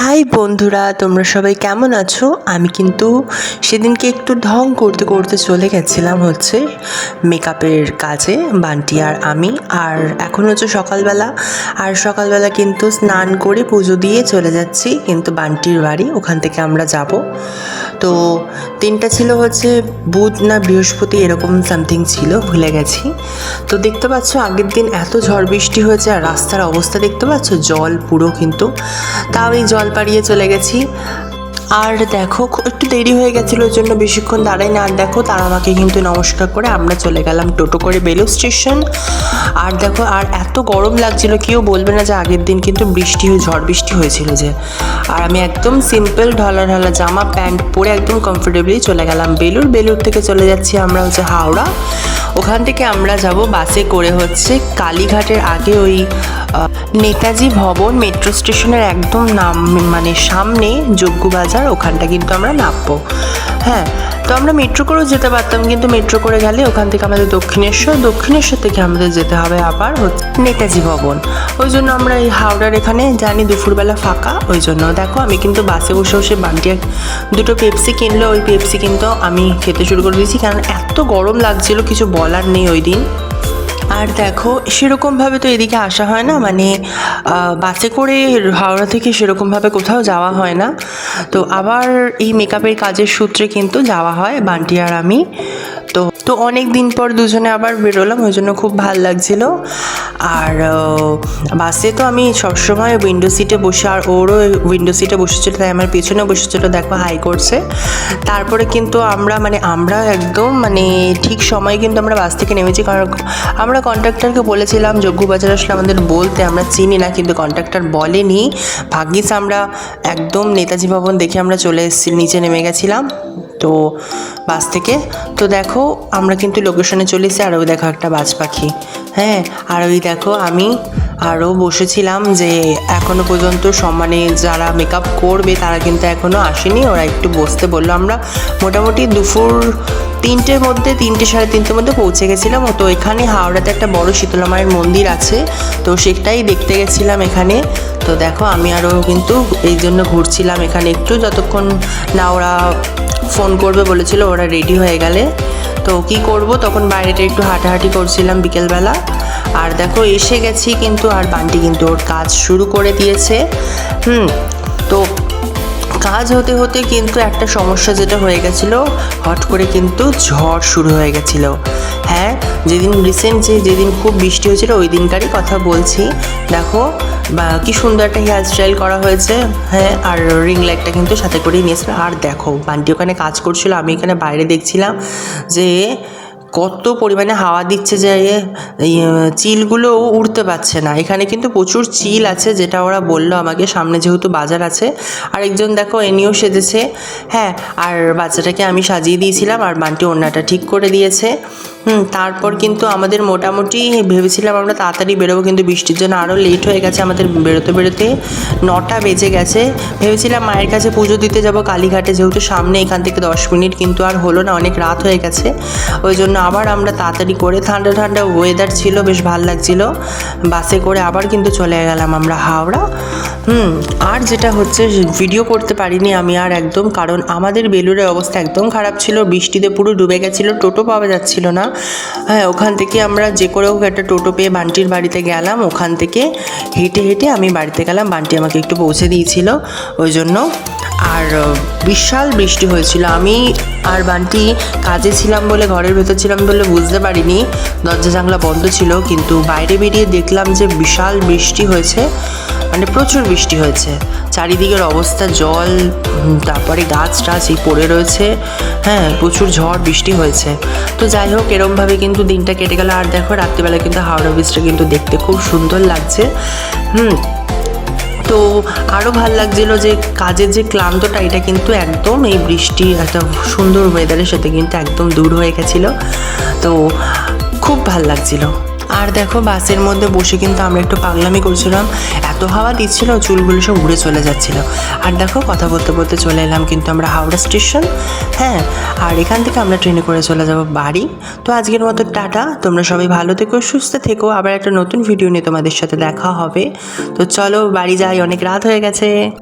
High বন্ধুরা, তোমরা সবাই কেমন আছো? আমি কিন্তু সেদিনকে একটু ঢং করতে করতে চলে গেছিলাম হচ্ছে মেকআপের কাজে, বান্টি আর আমি। আর এখন হচ্ছে সকালবেলা, আর সকালবেলা কিন্তু স্নান করে পুজো দিয়ে চলে যাচ্ছি কিন্তু বান্টির বাড়ি, ওখান থেকে আমরা যাব। তো দিনটা ছিল হচ্ছে বুধ না বৃহস্পতি এরকম সামথিং ছিল, ভুলে গেছি। তো দেখতে পাচ্ছ আগের দিন এত ঝড় বৃষ্টি হয়েছে আর রাস্তার অবস্থা দেখতে পাচ্ছ? জল পুরো কিন্তু, তাও এই জল পাড়িয়ে চলে গেছি। আর দেখো, একটু দেরি হয়ে গেছিল, ওই জন্য বেশিক্ষণ দাঁড়াই না। আর দেখো, তারা আমাকে কিন্তু নমস্কার করে আমরা চলে গেলাম টোটো করে বেলুর স্টেশন। আর দেখো, আর এত গরম লাগছিল, কেউ বলবে না যে আগের দিন কিন্তু বৃষ্টি হয়ে ঝড় বৃষ্টি হয়েছিল যে। আর আমি একদম সিম্পল ঢলা ঢলা জামা, প্যান্ট পরে একদম কমফোর্টেবলি চলে গেলাম বেলুর বেলুর থেকে চলে যাচ্ছি আমরা হচ্ছে হাওড়া। ওখান থেকে আমরা যাব বাসে করে হচ্ছে কালীঘাটের আগে ওই নেতাজি ভবন মেট্রো স্টেশনের একদম নাম মানে সামনে যোগ্য বাজার ওখানটা কিন্তু আমরা নামবো। হ্যাঁ তো আমরা মেট্রো করেও যেতে পারতাম, কিন্তু মেট্রো করে গেলে ওখান থেকে আমাদের দক্ষিণেশ্বর দক্ষিণেশ্বর থেকে আমাদের যেতে হবে আবার নেতাজি ভবন। ওই জন্য আমরা এই হাওড়ার এখানে জানি দুপুরবেলা ফাঁকা, ওই জন্য। দেখো, আমি কিন্তু বাসে বসে বসে বান্টি এক- দুটো পেপসি কিনলো, ওই পেপসি কিন্তু আমি খেতে শুরু করে দিয়েছি, কারণ এত গরম লাগছিল, কিছু বলার নেই ওই দিন। আর দেখো, সেরকমভাবে তো এদিকে আসা হয় না মানে বাসে করে হাওড়া থেকে সেরকমভাবে কোথাও যাওয়া হয় না। তো আবার এই মেকআপের কাজের সূত্রে কিন্তু যাওয়া হয়, বান্টি আর আমি। তো তো অনেক দিন পর দুজনে আবার বেরোলাম, ওই জন্য খুব ভালো লাগছিল। আর বাসে তো আমি সবসময় উইন্ডো সিটে বসে, আর ওরও উইন্ডো সিটে বসেছিল, তাই আমার পেছনে বসেছিল, দেখো হাই করছে তারপরে কিন্তু আমরা মানে আমরা একদম মানে ঠিক সময় কিন্তু আমরা বাস থেকে নেমেছি, কারণ আমরা কন্ট্রাক্টরকে বলেছিলাম যোগ্য বাজার আসলে আমাদের বলতে আমরা চিনি না। কিন্তু কন্ট্রাক্টর বলেনি। ভাগ্যিস আমরা একদম নেতাজি ভবন দেখে আমরা চলে এসেছি, নিচে নেমে গেছিলাম। তো বাস থেকে। তো দেখো, আমরা কিন্তু লোকেশনে চলে এসেছি, আর ওই দেখো একটা বাজ পাখি। হ্যাঁ আর ওই দেখো আমি আরও বসেছিলাম যে এখনও পর্যন্ত সম্মানে যারা মেকআপ করবে, তারা কিন্তু এখনও আসেনি। ওরা একটু বসতে বলল। আমরা মোটামুটি দুপুর তিনটের মধ্যে, তিনটে সাড়ে তিনটের মধ্যে পৌঁছে গেছিলাম। তো এখানে হাওড়াতে একটা বড় শীতলা মায়ের মন্দির আছে। তো সেটাই দেখতে গেছিলাম এখানে। তো দেখো, আমি আরও কিন্তু এই জন্য ঘুরছিলাম এখানে একটু, যতক্ষণ না ওরা ফোন করবে বলেছিল, ওরা রেডি হয়ে গেলে। তো কি করব, তখন বাইরেটা একটু হাঁটাহাঁটি করছিলাম বিকেলবেলা। আর দেখো, এসে গেছি কিন্তু আর বান্টি কিন্তু ওর কাজ শুরু করে দিয়েছে। হুম, তো কাজ হতে হতে কিন্তু একটা সমস্যা যেটা হয়ে গেছিল, হট করে কিন্তু ঝড় শুরু হয়ে গেছিল। হ্যাঁ যেদিন রিসেন্ট যে, যেদিন খুব বৃষ্টি হয়েছিল, ওই দিনকারই কথা বলছি। দেখো, বা কি সুন্দর একটা হেয়ার স্টাইল করা হয়েছে। হ্যাঁ আর রিং লাইটটা কিন্তু সাথে করেই নিয়েছিল আর দেখো, বান্টি ওখানে কাজ করছিল, আমি এখানে বাইরে দেখছিলাম যে কত পরিমাণে হাওয়া দিচ্ছে যে চিলগুলো উড়তে পারছে না। এখানে কিন্তু প্রচুর চিল আছে যেটা ওরা বলল আমাকে, সামনে যেহেতু বাজার আছে। আর একজন দেখো এনিও সেজেছে। হ্যাঁ আর বাচ্চাটাকে আমি সাজিয়ে দিয়েছিলাম আর বান্টি ওড়নাটা ঠিক করে দিয়েছে। হুম, তারপর কিন্তু আমাদের মোটামুটি ভেবেছিলাম আমরা তাড়াতাড়ি বেরোবো, কিন্তু বৃষ্টির জন্য আরও লেট হয়ে গেছে আমাদের বেরোতে বেরোতে। নটা বেজে গেছে। ভেবেছিলাম মায়ের কাছে পুজো দিতে যাব কালীঘাটে, যেহেতু সামনে এখান থেকে দশ মিনিট, কিন্তু আর হলো না, অনেক রাত হয়ে গেছে। ওই জন্য আবার আমরা তাড়াতাড়ি করে ঠান্ডা ঠান্ডা ওয়েদার ছিল, বেশ ভালো লাগছিল। বাসে করে আবার কিন্তু চলে গেলাম আমরা হাওড়া। হুম, আর যেটা হচ্ছে ভিডিও করতে পারিনি আমি আর একদম, কারণ আমাদের বেলুরের অবস্থা একদম খারাপ ছিল, বৃষ্টিতে পুরো ডুবে গেছিল, টোটো পাওয়া যাচ্ছিল না। হ্যাঁ ওখান থেকে আমরা যে করে হোক একটা টোটো পেয়ে বান্টির বাড়িতে গেলাম, ওখান থেকে হেঁটে হেঁটে আমি বাড়িতে গেলাম, বান্টি আমাকে একটু পৌঁছে দিয়েছিল, ওই জন্য। আর, বিশাল বৃষ্টি হয়েছিল, আমি আর বান্টি কাজে ছিলাম বলে, ঘরের ভেতর ছিলাম বলে বুঝতে পারিনি। দরজা জানলা বন্ধ ছিল, কিন্তু বাইরে বেরিয়ে দেখলাম যে বিশাল বৃষ্টি হয়েছে মানে প্রচুর বৃষ্টি হয়েছে। চারিদিকের অবস্থা, জল তারপরে গাছ টাছ এই পড়ে রয়েছে। হ্যাঁ প্রচুর ঝড়, বৃষ্টি হয়েছে। তো যাই হোক, এরমভাবে কিন্তু দিনটা কেটে গেল। আর দেখো, রাত্রিবেলা কিন্তু হাওড়া ব্রিজটা কিন্তু দেখতে খুব সুন্দর লাগছে। হুম তো আরও ভালো লাগছিল যে কাজের যে ক্লান্তটা, এটা কিন্তু একদম এই বৃষ্টি একটা সুন্দর ওয়েদারের সাথে কিন্তু একদম দূর হয়ে গেছিল। তো খুব ভালো লাগছিল। আর দেখো, বাসের মধ্যে বসে কিন্তু আমরা একটু পাগলামি করছিলাম। এত হাওয়া দিচ্ছিল, চুলগুলো সব উড়ে চলে যাচ্ছিল। আর দেখো, কথা বলতে বলতে চলে এলাম কিন্তু আমরা হাওড়া স্টেশন। হ্যাঁ আর এখান থেকে আমরা ট্রেনে করে চলে যাব বাড়ি। তো আজকের মতো টাটা, তোমরা সবাই ভালো থেকো, সুস্থ থেকো। আবার একটা নতুন ভিডিও নিয়ে তোমাদের সাথে দেখা হবে। তো চলো, বাড়ি যাই, অনেক রাত হয়ে গেছে।